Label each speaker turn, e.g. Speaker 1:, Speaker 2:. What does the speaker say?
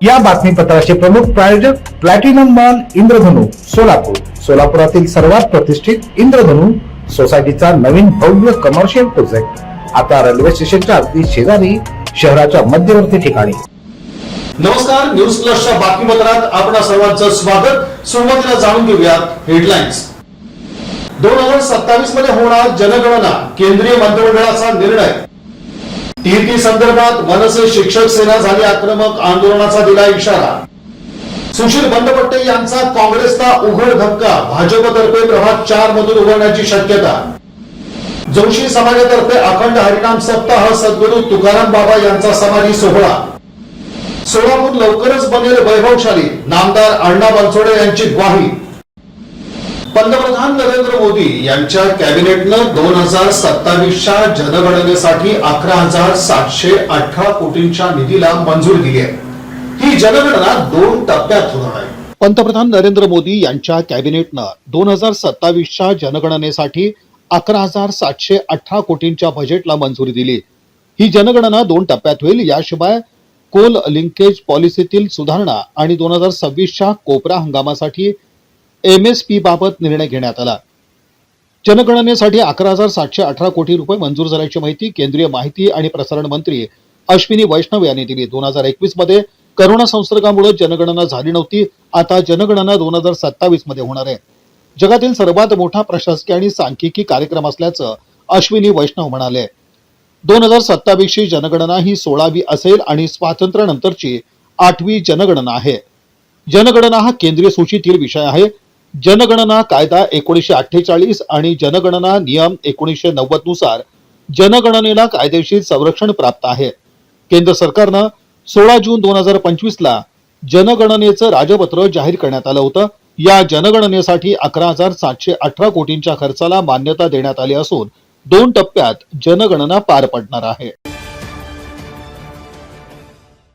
Speaker 1: या बातमीपत्राचे प्रमुख प्रायोजक प्लॅटिनम मॉल इंद्रधनु सोलापूर. सोलापुरातील सर्वात प्रतिष्ठित इंद्रधनु सोसायटीचा नवीन भव्य कमर्शियल प्रोजेक्ट आता रेल्वे स्टेशनच्या अगदी शेजारी शहराच्या मध्यवर्ती ठिकाणी.
Speaker 2: नमस्कार न्यूज प्लसच्या बातमीपत्रात आपण सर्वांचं स्वागत. सुरुवातीला जाणून घेऊयात हेडलाईन्स दोन हजार सत्तावीसमध्ये होणार जनगणना केंद्रीय मंत्रिमंडळाचा निर्णय. टीपी संदर्भात मनसे शिक्षक सेना झाली आक्रमक आंदोलनाचा दिला इशारा. सुशील बंदपट्टे यांचा काँग्रेसला उघड धक्का भाजपतर्फे प्रभाग चार मधून उघडण्याची शक्यता. जोशी समाजातर्फे अखंड हरिनाम सप्ताह सद्गुरू तुकाराम बाबा यांचा समाधी सोहळा. सोलापूर लवकरच बनेल वैभवशाली. नामदार अण्णा बनसोडे यांची ग्वाही. पंतप्रधान नरेंद्र मोदी यांच्या कॅबिनेटनं दोन हजार सत्तावीसच्या जनगणनेसाठी अकरा हजार सातशे अठरा कोटींच्या निधीला मंजुरी दिली आहे. ही जनगणना दोन टप्प्यात होणार आहे. पंतप्रधान नरेंद्र मोदी यांच्या कॅबिनेटनं दोन हजार सत्तावीसच्या जनगणनेसाठी अकरा हजार सातशे अठरा कोटींच्या बजेटला मंजुरी दिली. ही जनगणना दोन टप्प्यात होईल. याशिवाय कोल लिंकेज पॉलिसीतील सुधारणा आणि दोन हजार सव्वीसच्या कोपरा हंगामासाठी एम एस पी बाबत निर्णय घेण्यात आला. जनगणनेसाठी अकरा हजार सातशे अठरा कोटी रुपये मंजूर झाल्याची माहिती केंद्रीय माहिती आणि प्रसारण मंत्री अश्विनी वैष्णव यांनी दिली. दोन हजार एकवीसमध्ये करोना संसर्गामुळे जनगणना झाली नव्हती. आता जनगणना दोन हजार सत्तावीसमध्ये होणार आहे. जगातील सर्वात मोठा प्रशासकीय आणि सांख्यिकी कार्यक्रम असल्याचं अश्विनी वैष्णव म्हणाले. दोन हजार सत्तावीसची जनगणना ही सोळावी असेल आणि स्वातंत्र्यानंतरची आठवी जनगणना आहे. जनगणना हा केंद्रीय सूचीतील विषय आहे. जनगणना कायदा एकोणीसशे अठ्ठेचाळीस आणि जनगणना नियम एकोणीसशे नव्वदनुसार जनगणनेला कायदेशीर संरक्षण प्राप्त आहे. केंद्र सरकारनं सोळा जून दोन हजार पंचवीस ला जनगणनेचं राजपत्र जाहीर करण्यात आलं होतं. या जनगणनेसाठी अकरा हजार सातशे अठरा कोटींच्या खर्चाला मान्यता देण्यात आली असून दोन टप्प्यात जनगणना पार पडणार आहे.